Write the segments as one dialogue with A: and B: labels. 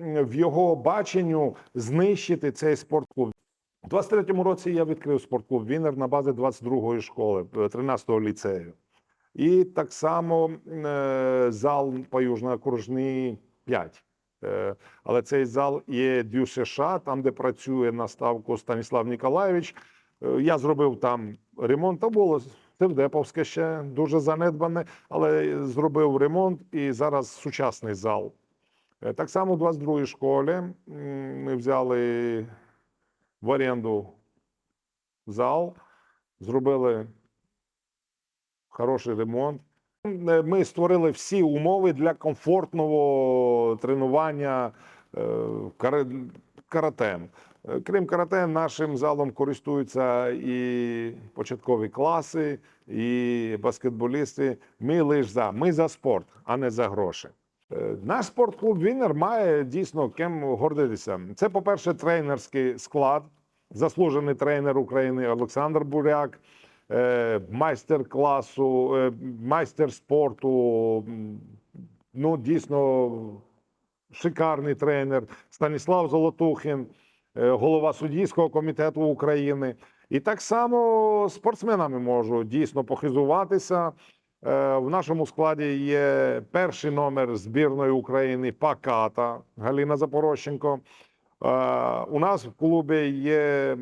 A: в його баченню знищити цей спортклуб. У 23-му році я відкрив спортклуб Вінер на базі 22-ї школи, е, 13-го ліцею. І так само е, зал по Южно-Окружній 5. Е, але цей зал є Дю США, там, де працює на ставку Станіслав Ніколаєвич. Е, Я зробив там ремонт, та було Тевдеповське ще дуже занедбане, але зробив ремонт і зараз сучасний зал. Е, Так само у 22-й школі ми взяли в оренду зал, зробили хороший ремонт. Е, Ми створили всі умови для комфортного тренування е, каре- карате. Е, Крім карате, нашим залом користуються і початкові класи, і баскетболісти. Ми лише за. Ми за спорт, а не за гроші. Е, Наш спортклуб Вінер має дійсно ким гордитися. Це, по-перше, тренерський склад, заслужений тренер України Олександр Буряк, е, майстер класу, е, майстер спорту. Ну, дійсно, шикарний тренер Станіслав Золотухин, голова суддівського комітету України. І так само спортсменами можу дійсно похизуватися. Е, В нашому складі є перший номер збірної України Паката Галина Запорощенко. Е, У нас в клубі є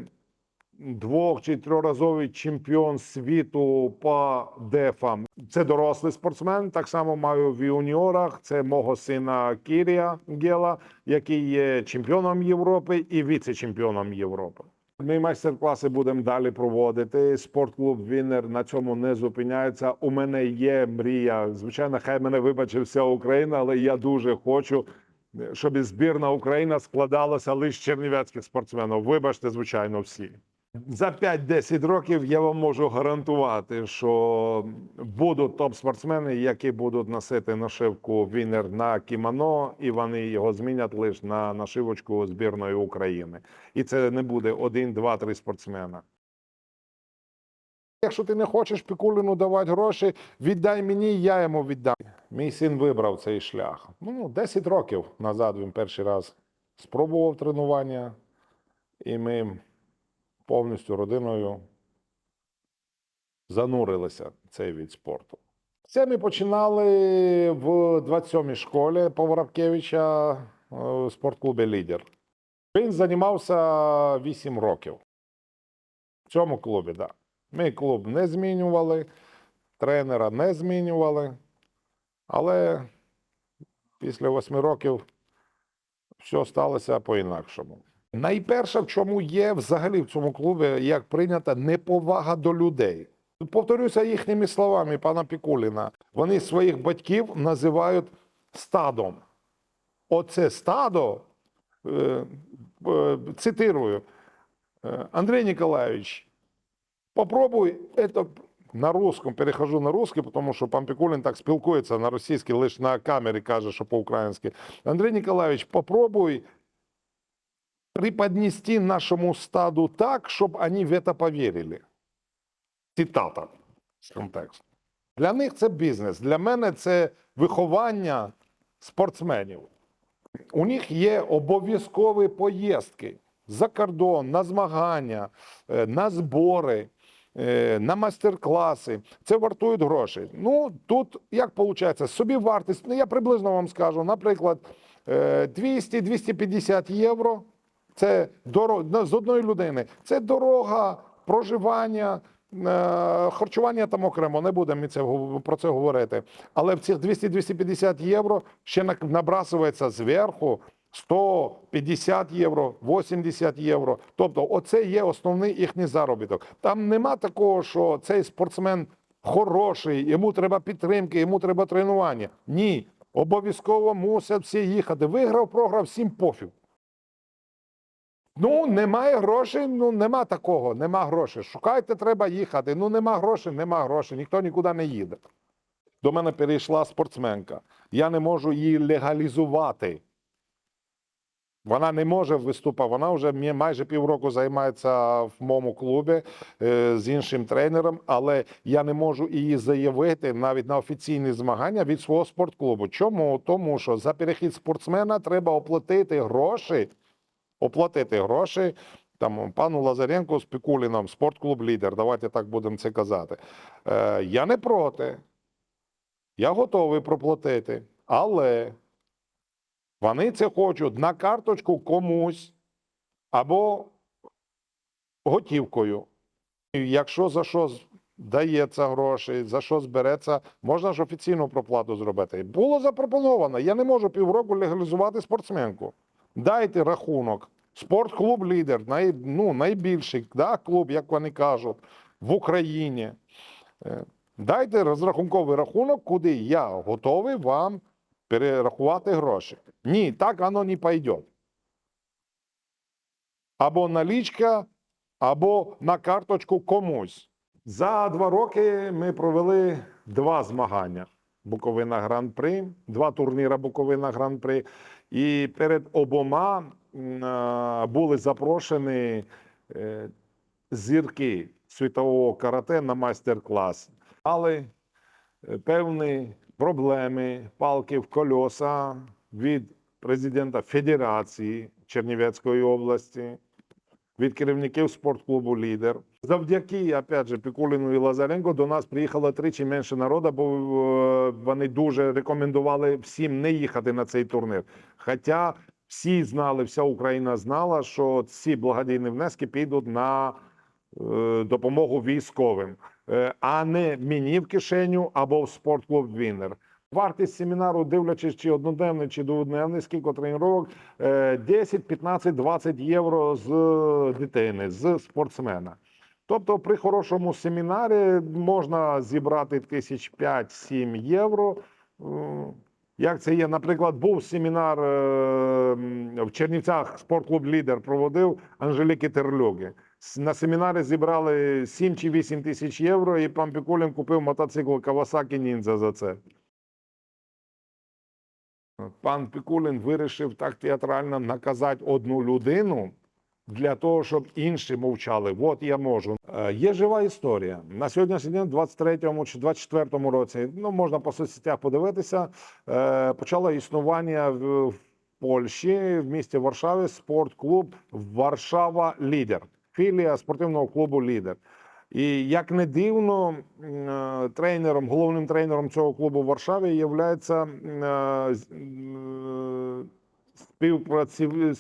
A: двох чи трьохразовий чемпіон світу по дефам. Це дорослий спортсмен. Так само маю в юніорах. Це мого сина Кірія Гела, який є чемпіоном Європи і віце-чемпіоном Європи. Ми майстер-класи будемо далі проводити. Спортклуб Вінер на цьому не зупиняється. У мене є мрія. Звичайно, хай мене вибачить вся Україна, але я дуже хочу, щоб збірна Україна складалася лише чернівецьких спортсменів. Вибачте, звичайно, всі. За 5-10 років я вам можу гарантувати, що будуть топ-спортсмени, які будуть носити нашивку Вінер на кімоно, і вони його змінять лише на нашивочку збірної України. І це не буде один, два, три спортсмена. Якщо ти не хочеш Пікуліну давати гроші, віддай мені, я йому віддам. Мій син вибрав цей шлях. Ну, 10 років назад він перший раз спробував тренування, і ми повністю родиною занурилися в цей від спорту. Це ми починали в 27-й школі Поворабкевича е, в спортклубі Лідер. Він займався 8 років. В цьому клубі, так. Да. Ми клуб не змінювали, тренера не змінювали, але після 8 років все сталося по-інакшому. Найперше, в чому є взагалі в цьому клубі, як прийнята неповага до людей. Повторюся їхніми словами пана Пікуліна. Вони своїх батьків називають стадом. Оце стадо, е, е, цитирую, е, Андрей Николаевич, попробуй это на русском, перехожу на русский, тому що пан Пікулін так спілкується на російській, лише на камері каже, що по-українськи. Андрій Николаевич, попробуй преподнести нашему стаду так, чтобы они в это поверили. Цитата з контексту. Для них це бізнес. Для мене це виховання спортсменів. У них є обов'язкові поїздки за кордон, на змагання, е, на збори, е, на майстер-класи. Це вартують гроші. Ну, тут як виходить? Собі вартість, ну я приблизно вам скажу, наприклад, е, 200-250 євро. Це дорога з одної людини. Це дорога, проживання, е, харчування там окремо. Не будемо це про це говорити. Але в цих 200-250 євро ще набрасується зверху 150 євро, 80 євро. Тобто, оце є основний їхній заробіток. Там нема такого, що цей спортсмен хороший, йому треба підтримки, йому треба тренування. Ні. Обов'язково мусять всі їхати. Виграв, програв, всім пофіг. Ну, немає грошей, ну нема такого, нема грошей. Шукайте, треба їхати. Ну, нема грошей, нема грошей, ніхто нікуди не їде. До мене перейшла спортсменка. Я не можу її легалізувати. Вона не може виступати. Вона вже майже півроку займається в моєму клубі е, з іншим тренером, але я не можу її заявити навіть на офіційні змагання від свого спортклубу. Чому? Тому що за перехід спортсмена треба оплатити гроші, оплатити гроші. Там пану Лазаренку з Пікуліном, спортклуб лідер. Давайте так будемо це казати. Е, я не проти. Я готовий проплатити, але вони це хочуть на карточку комусь або готівкою. Якщо за що дається гроші, за що збереться, можна ж офіційну проплату зробити. Було запропоновано. Я не можу півроку легалізувати спортсменку. Дайте рахунок. Спортклуб лідер, най, ну, найбільший да, клуб, як вони кажуть, в Україні. Е, Дайте розрахунковий рахунок, куди я готовий вам перерахувати гроші. Ні, так воно не пойде. Або налічка, або на карточку комусь. За два роки ми провели два змагання. Буковина Гран-при, два турніри Буковина Гран-при. І перед обома були запрошені е, зірки світового карате на майстер-клас. Але певні проблеми, палки в колеса від президента Федерації Чернівецької області, від керівників спортклубу Лідер. Завдяки, опять же, Пікуліну і Лазаренко до нас приїхало тричі менше народу, бо е, вони дуже рекомендували всім не їхати на цей турнір. Хоча всі знали, вся Україна знала, що ці благодійні внески підуть на е, допомогу військовим, е, а не мені в кишеню або в спортклуб Вінер. Вартість семінару, дивлячись, чи одноденний, чи дводневний, скільки тренувань, е, 10, 15, 20 євро з дитини, з спортсмена. Тобто при хорошому семінарі можна зібрати тисяч 5-7 євро. Як це є? Наприклад, був семінар е, в Чернівцях, спортклуб Лідер проводив Анжеліки Терлюги. На семінарі зібрали 7 чи 8 тисяч євро, і пан Пікулін купив мотоцикл Kawasaki Ninja за це. Пан Пікулін вирішив так театрально наказати одну людину для того, щоб інші мовчали. От я можу. Е, Є жива історія. На сьогоднішній день, в 23-му чи 24-му році, ну можна по соцсетях подивитися, е, почало існування в, Польщі, в місті Варшаві, спортклуб Варшава Лідер, філія спортивного клубу Лідер. І як не дивно, е, тренером, головним тренером цього клубу в Варшаві є співпраців...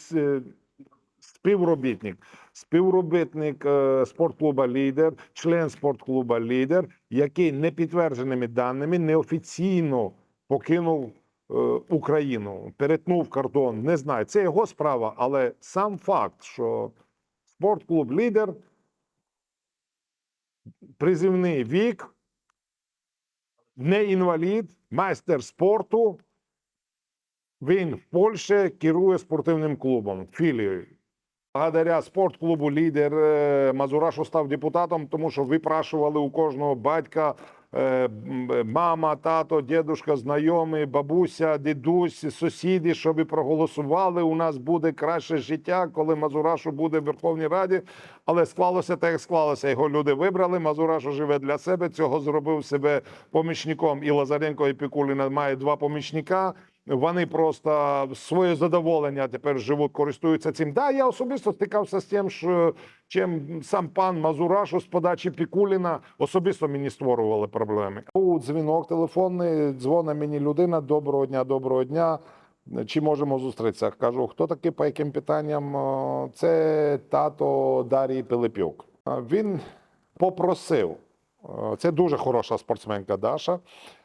A: співробітник, співробітник е, спортклуба Лідер, член спортклуба Лідер, який непідтвердженими даними неофіційно покинув е, Україну, перетнув кордон. Не знаю, це його справа, але сам факт, що спортклуб Лідер призивний вік, не інвалід, майстер спорту. Він в Польщі керує спортивним клубом, філією. Благодаря спортклубу лідер е, Мазурашу став депутатом, тому що випрашували у кожного батька, е, мама, тато, дідушка, знайомі, бабуся, дідусь, сусіди, щоб проголосували. У нас буде краще життя, коли Мазурашу буде в Верховній Раді. Але склалося так, як склалося. Його люди вибрали. Мазурашу живе для себе. Цього зробив себе помічником. І Лазаренко, і Пікуліна має два помічника. Вони просто своє задоволення тепер живуть, користуються цим. Да, я особисто стикався з тим, що чим сам пан Мазурашу з подачі Пікуліна особисто мені створювали проблеми. Був дзвінок телефонний, дзвонить мені людина. Доброго дня, доброго дня. Чи можемо зустрітися? Кажу, хто такий, по яким питанням? Це тато Дарії Пилипюк. Він попросив. Е, Це дуже хороша спортсменка Даша.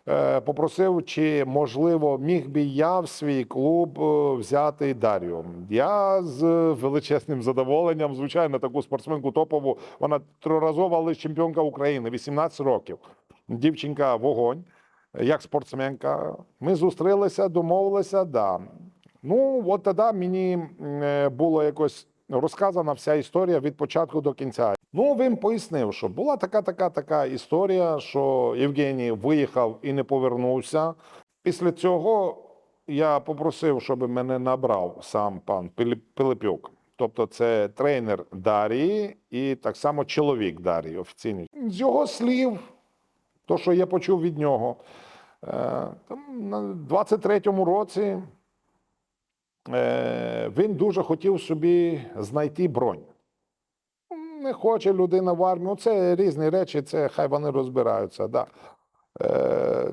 A: Е, Попросив, чи можливо міг би я в свій клуб е, взяти Дар'ю. Я з величезним задоволенням, звичайно, таку спортсменку топову. Вона триразова чемпіонка України, 18 років. Дівчинка вогонь, як спортсменка. Ми зустрілися, домовилися. Да. Ну, от тоді мені було якось розказана вся історія від початку до кінця. Ну, він пояснив, що була така, така, така історія, що Євгеній виїхав і не повернувся. Після цього я попросив, щоб мене набрав сам пан Пилипюк. Тобто це тренер Дарії і так само чоловік Дарії офіційний. З його слів, то, що я почув від нього, е, там, на 23-му році е, він дуже хотів собі знайти бронь. Не хоче людина в армію. Це різні речі, це хай вони розбираються. Да. Е,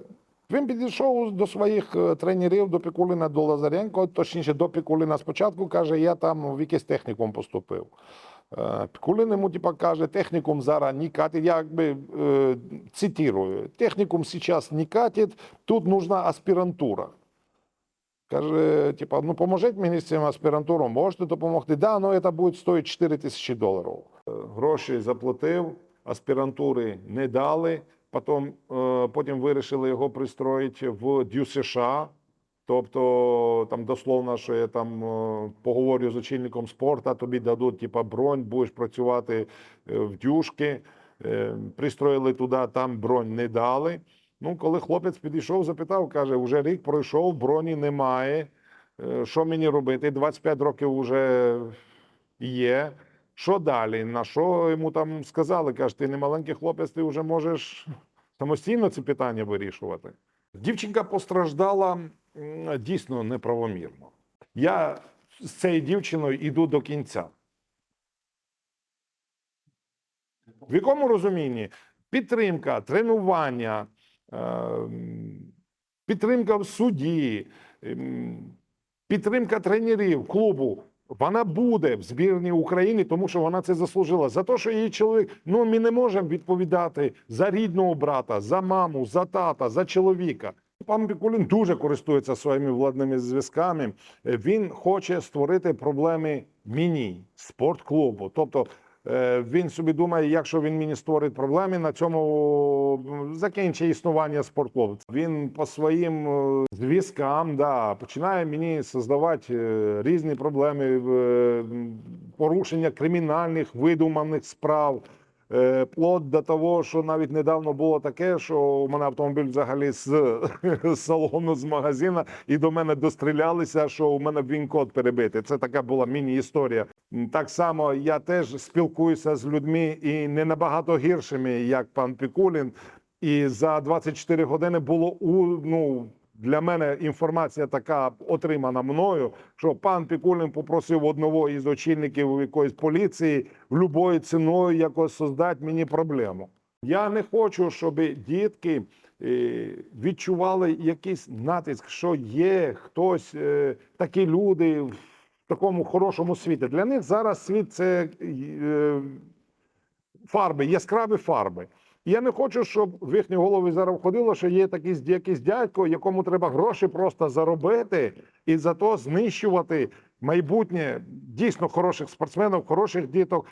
A: він підійшов до своїх е, тренерів, до Пікуліна, до Лазаренко, точніше до Пікуліна спочатку каже, я там в якийсь технікум поступив. Е, Пікулін йому типа, каже, технікум зараз не катить. Я якби е, цитирую, технікум зараз не катить, тут нужна аспірантура. Каже, типа, ну поможіть мені з цим аспірантуром, можете допомогти? Да, ну це буде стоїти 4 тисячі доларів. Гроші заплатив, аспірантури не дали. Потім, е, потім вирішили його пристроїти в Дю США. Тобто, там дословно, що я там е, поговорю з очільником спорту, тобі дадуть типа бронь, будеш працювати е, в дюшки. Пристроїли туди, там бронь не дали. Ну, коли хлопець підійшов, запитав, каже, вже рік пройшов, броні немає. Що мені робити? 25 років вже є. Що далі? На що йому там сказали? Каже, ти не маленький хлопець, ти вже можеш самостійно ці питання вирішувати. Дівчинка постраждала дійсно неправомірно. Я з цією дівчиною йду до кінця. В якому розумінні? Підтримка, тренування, ем, підтримка в суді, підтримка тренерів клубу. Вона буде в збірні України, тому що вона це заслужила. За те, що її чоловік. Ну ми не можемо відповідати за рідного брата, за маму, за тата, за чоловіка. Пан Пікулін дуже користується своїми владними зв'язками. Він хоче створити проблеми мені, спортклубу. Тобто він собі думає, якщо він мені створить проблеми, на цьому закінчить існування спортклубу. Він по своїм е, зв'язкам да, починає мені создавати е, різні проблеми, е, порушення кримінальних видуманих справ. Е, Плот до того, що навіть недавно було таке, що у мене автомобіль взагалі з, з салону з магазина, і до мене дострілялися, що у мене він-код перебитий. Це така була міні-історія. Так само я теж спілкуюся з людьми і не набагато гіршими, як пан Пікулін. І за 24 години було у ну. Для мене інформація така отримана мною, що пан Пікулін попросив одного із очільників якоїсь поліції любою ціною якось создати мені проблему. Я не хочу, щоб дітки е, відчували якийсь натиск, що є хтось, е, такі люди в такому хорошому світі. Для них зараз світ це е, фарби, яскраві фарби. Я не хочу, щоб в їхні голови зараз входило, що є такий якийсь дядько, якому треба гроші просто заробити і зато знищувати майбутнє дійсно хороших спортсменів, хороших діток.